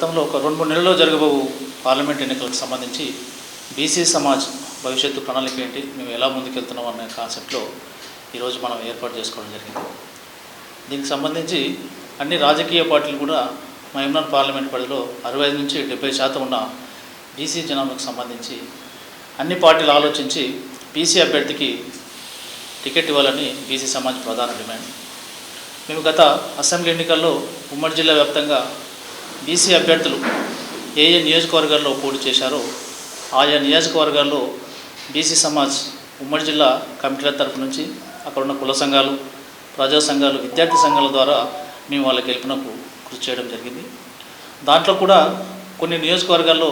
గతంలో ఒక రెండు మూడు నెలల్లో జరగబోవు పార్లమెంట్ ఎన్నికలకు సంబంధించి బీసీ సమాజ్ భవిష్యత్తు ప్రణాళిక ఏంటి మేము ఎలా ముందుకెళ్తున్నాం అనే కాన్సెప్ట్లో ఈరోజు మనం ఏర్పాటు చేసుకోవడం జరిగింది. దీనికి సంబంధించి అన్ని రాజకీయ పార్టీలు కూడా మహమ్నాథ్ పార్లమెంట్ పరిధిలో అరవై ఐదు నుంచి డెబ్బై శాతం ఉన్న బీసీ జనాభాకు సంబంధించి అన్ని పార్టీలు ఆలోచించి బీసీ అభ్యర్థికి టికెట్ ఇవ్వాలని బీసీ సమాజ్ ప్రధాన డిమాండ్. మేము గత అసెంబ్లీ ఎన్నికల్లో ఉమ్మడి జిల్లా వ్యాప్తంగా బీసీ అభ్యర్థులు ఏ ఏ నియోజకవర్గాల్లో పోటీ చేశారో ఆయా నియోజకవర్గాల్లో బీసీ సమాజ్ ఉమ్మడి జిల్లా కమిటీల తరపు నుంచి అక్కడ ఉన్న కుల సంఘాలు ప్రజా సంఘాలు విద్యార్థి సంఘాల ద్వారా మేము వాళ్ళ గెలుపునకు కృషి చేయడం జరిగింది. దాంట్లో కూడా కొన్ని నియోజకవర్గాల్లో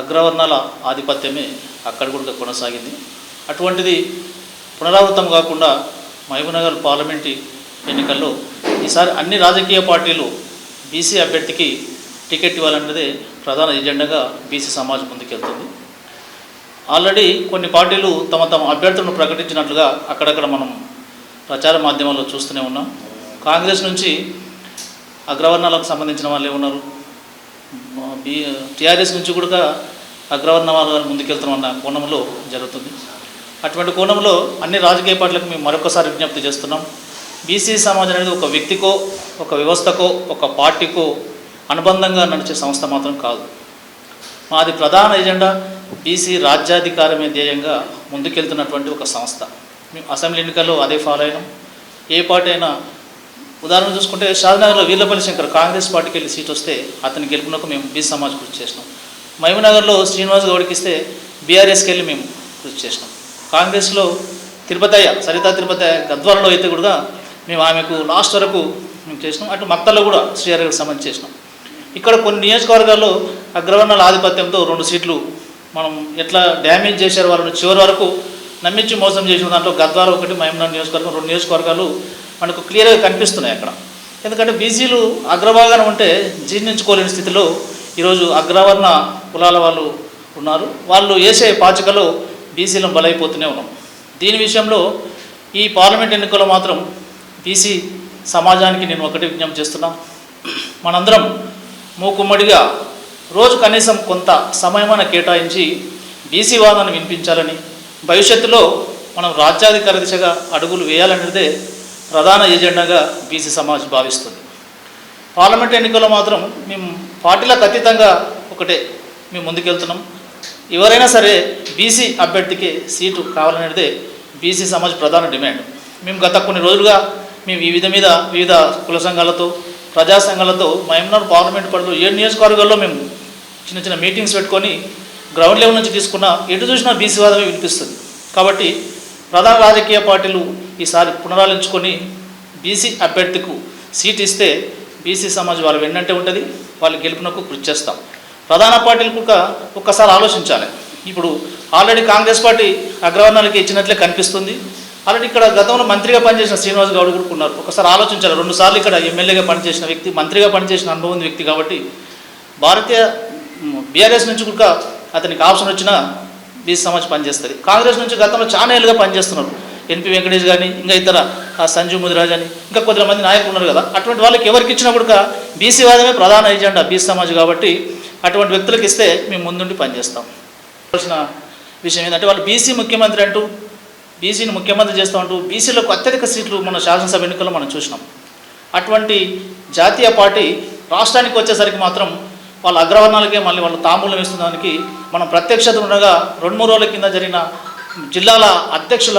అగ్రవర్ణాల ఆధిపత్యమే అక్కడ కూడా కొనసాగింది. అటువంటిది పునరావృతం కాకుండా మహబూబ్నగర్ పార్లమెంటు ఎన్నికల్లో ఈసారి అన్ని రాజకీయ పార్టీలు బీసీ అభ్యర్థికి టికెట్ ఇవ్వాలన్నదే ప్రధాన ఎజెండాగా బీసీ సమాజ్ ముందుకెళ్తుంది. ఆల్రెడీ కొన్ని పార్టీలు తమ తమ అభ్యర్థులను ప్రకటించినట్లుగా అక్కడక్కడ మనం ప్రచార మాధ్యమాల్లో చూస్తూనే ఉన్నాం. కాంగ్రెస్ నుంచి అగ్రవర్ణాలకు సంబంధించిన వాళ్ళే ఉన్నారు బీ టీఆర్ఎస్ నుంచి కూడా అగ్రవర్ణ వాళ్ళు ముందుకెళ్తున్నామన్న కోణంలో జరుగుతుంది. అటువంటి కోణంలో అన్ని రాజకీయ పార్టీలకు మేము మరొకసారి విజ్ఞప్తి చేస్తున్నాం. బీసీ సమాజం అనేది ఒక వ్యక్తికో ఒక వ్యవస్థకో ఒక పార్టీకో అనుబంధంగా నడిచే సంస్థ మాత్రం కాదు. మాది ప్రధాన ఎజెండా బీసీ రాజ్యాధికారమే ధ్యేయంగా ముందుకెళ్తున్నటువంటి ఒక సంస్థ. మేము అసెంబ్లీ ఎన్నికల్లో అదే ఫాలో అయినాం. ఏ పార్టీ అయినా ఉదాహరణ చూసుకుంటే షాద్నగర్లో వీర్లపల్లి శంకర్ కాంగ్రెస్ పార్టీకి వెళ్ళి సీట్ వస్తే అతని గెలుపునకు మేము బీసీ సమాజ్ కృషి చేసినాం. మహిమనగర్లో శ్రీనివాస్ గౌడ్కి ఇస్తే బీఆర్ఎస్కి వెళ్ళి మేము కృషి చేసినాం. కాంగ్రెస్లో తిరుపతయ్య సరితా తిరుపతయ్య గద్వాలలో అయితే కూడా మేము ఆమెకు లాస్ట్ వరకు మేము చేసినాం. అటు మక్తల్లో కూడా శ్రీహరి సంబంధించి చేసినాం. ఇక్కడ కొన్ని నియోజకవర్గాల్లో అగ్రవర్ణాల ఆధిపత్యంతో రెండు సీట్లు మనం ఎట్లా డ్యామేజ్ చేశారు వాళ్ళని చివరి వరకు నమ్మించి మోసం చేసిన దాంట్లో గద్వాల ఒకటి మహమ్నాథ్ నియోజకవర్గం రెండు నియోజకవర్గాలు మనకు క్లియర్గా కనిపిస్తున్నాయి అక్కడ. ఎందుకంటే బీసీలు అగ్రభాగాన ఉంటే జీర్ణించుకోలేని స్థితిలో ఈరోజు అగ్రవర్ణ కులాల వాళ్ళు ఉన్నారు. వాళ్ళు వేసే పాచికలో బీసీలను బలైపోతూనే ఉన్నాం. దీని విషయంలో ఈ పార్లమెంట్ ఎన్నికల్లో మాత్రం బీసీ సమాజానికి నేను ఒకటి విజ్ఞప్తి చేస్తున్నా. మనందరం మూకుమ్మడిగా రోజు కనీసం కొంత సమయమైన కేటాయించి బీసీ వాదన వినిపించాలని భవిష్యత్తులో మనం రాజ్యాధికార దిశగా అడుగులు వేయాలనేదే ప్రధాన ఎజెండాగా బీసీ సమాజ్ భావిస్తుంది. పార్లమెంట్ ఎన్నికల్లో మాత్రం మేము పార్టీలకు అతీతంగా ఒకటే మేము ముందుకెళ్తున్నాం. ఎవరైనా సరే బీసీ అభ్యర్థికి సీటు కావాలనేదే బీసీ సమాజ్ ప్రధాన డిమాండ్. మేము గత కొన్ని రోజులుగా మేము ఈ విధ మీద వివిధ కుల సంఘాలతో ప్రజా సంఘాలతో మహమ్నాడు పార్లమెంట్ పరిధిలో ఏడు నియోజకవర్గాల్లో మేము చిన్న చిన్న మీటింగ్స్ పెట్టుకొని గ్రౌండ్ లెవెల్ నుంచి తీసుకున్న ఎటు చూసినా బీసీ వాదమే వినిపిస్తుంది. కాబట్టి ప్రధాన రాజకీయ పార్టీలు ఈసారి పునరాలించుకొని బీసీ అభ్యర్థికు సీట్ ఇస్తే బీసీ సమాజ్ వాళ్ళు వెన్నంటే ఉంటుంది వాళ్ళు గెలుపునకు కృషి చేస్తాం. ప్రధాన పార్టీలు కూడా ఒక్కసారి ఆలోచించాలి. ఇప్పుడు ఆల్రెడీ కాంగ్రెస్ పార్టీ అగ్రవర్ణాలకి ఇచ్చినట్లే కనిపిస్తుంది. అలాంటి ఇక్కడ గతంలో మంత్రిగా పనిచేసిన శ్రీనివాస్ గౌడ్ కూడా ఉన్నారు. ఒకసారి ఆలోచించాలి. రెండు సార్లు ఇక్కడ ఎమ్మెల్యేగా పనిచేసిన వ్యక్తి మంత్రిగా పనిచేసిన అనుభవం వ్యక్తి కాబట్టి భారతీయ బీఆర్ఎస్ నుంచి కూడా అతనికి ఆప్షన్ వచ్చినా బీసీ సమాజ్ పనిచేస్తుంది. కాంగ్రెస్ నుంచి గతంలో చాలా ఏళ్ళుగా పనిచేస్తున్నారు. ఎన్పి వెంకటేష్ కానీ ఇంకా ఇతర ఆ సంజీవ్ ముదిరాజ్ అని ఇంకా కొద్దిమంది నాయకులు ఉన్నారు కదా. అటువంటి వాళ్ళకి ఎవరికి ఇచ్చినా కూడా బీసీ వాదమే ప్రధాన ఎజెండా బీసీ సమాజ్ కాబట్టి అటువంటి వ్యక్తులకు ఇస్తే మేము ముందుండి పనిచేస్తాం. విషయం ఏంటంటే వాళ్ళు బీసీ ముఖ్యమంత్రి అంటూ బీసీని ముఖ్యమంత్రి చేస్తామంటూ బీసీలకు అత్యధిక సీట్లు మన శాసనసభ ఎన్నికల్లో మనం చూసినాం. అటువంటి జాతీయ పార్టీ రాష్ట్రానికి వచ్చేసరికి మాత్రం వాళ్ళ అగ్రవర్ణాలకే మళ్ళీ వాళ్ళ తాంబూలం దానికి మనం ప్రత్యక్షత ఉండగా రెండు మూడు రోజుల కింద జరిగిన జిల్లాల అధ్యక్షుల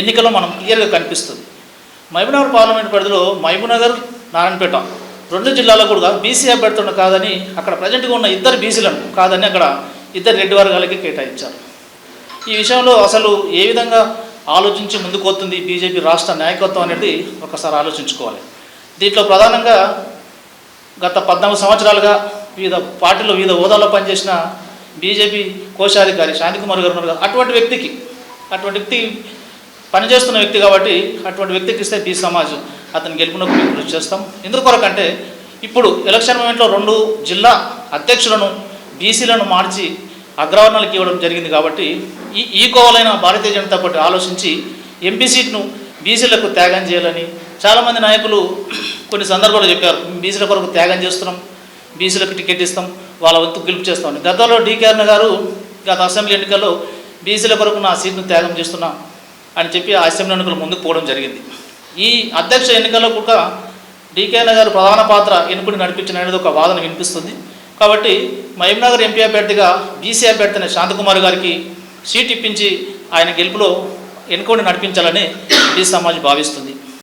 ఎన్నికలో మనం క్లియర్గా కనిపిస్తుంది. మహబూబ్నగర్ పార్లమెంట్ పరిధిలో మహబూబ్నగర్ నారాయణపేట రెండు జిల్లాలో కూడా బీసీ అభ్యర్థులను కాదని అక్కడ ప్రజెంట్గా ఉన్న ఇద్దరు బీసీలను కాదని అక్కడ ఇద్దరు రెడ్డి వర్గాలకి కేటాయించారు. ఈ విషయంలో అసలు ఏ విధంగా ఆలోచించి ముందుకొస్తుంది బీజేపీ రాష్ట్ర నాయకత్వం అనేది ఒకసారి ఆలోచించుకోవాలి. దీంట్లో ప్రధానంగా గత పద్నాలుగు సంవత్సరాలుగా వివిధ పార్టీలో వివిధ హోదాలో పనిచేసిన బీజేపీ కోశాధికారి శాంతికుమార్ గారు ఉన్నారు అటువంటి వ్యక్తికి అటువంటి వ్యక్తి పనిచేస్తున్న వ్యక్తి కాబట్టి అటువంటి వ్యక్తికి ఇస్తే బీ సమాజ్ అతని గెలుపునకు మేము కృషి చేస్తాం. ఎందుకు కొరకంటే ఇప్పుడు ఎలక్షన్ మూమెంట్లో రెండు జిల్లా అధ్యక్షులను బీసీలను మార్చి అగ్రవర్ణాలకు ఇవ్వడం జరిగింది కాబట్టి ఈ ఈ కోవలైన భారతీయ జనతా పార్టీ ఆలోచించి ఎంపీ సీట్ను బీసీలకు త్యాగం చేయాలని చాలామంది నాయకులు కొన్ని సందర్భాలు చెప్పారు. బీసీల కొరకు త్యాగం చేస్తున్నాం బీసీలకు టికెట్ ఇస్తాం వాళ్ళ వంతు గెలుపు చేస్తాం గతంలో డీకేఆర్న గారు గత అసెంబ్లీ ఎన్నికల్లో బీసీల కొరకు నా సీట్ను త్యాగం చేస్తున్నా అని చెప్పి ఆ అసెంబ్లీ ఎన్నికలు ముందుకు పోవడం జరిగింది. ఈ అధ్యక్ష ఎన్నికల్లో కూడా డీకేఆర్ గారు ప్రధాన పాత్ర ఎన్నుకుని నడిపించిన అనేది ఒక వాదన వినిపిస్తుంది. కాబట్టి మహబూబ్నగర్ ఎంపీ అభ్యర్థిగా బీసీ అభ్యర్థిని శాంతకుమార్ గారికి సీట్ ఇప్పించి ఆయన గెలుపులో ఎన్నుకొని నడిపించాలని ఈ సమాజ్ భావిస్తుంది.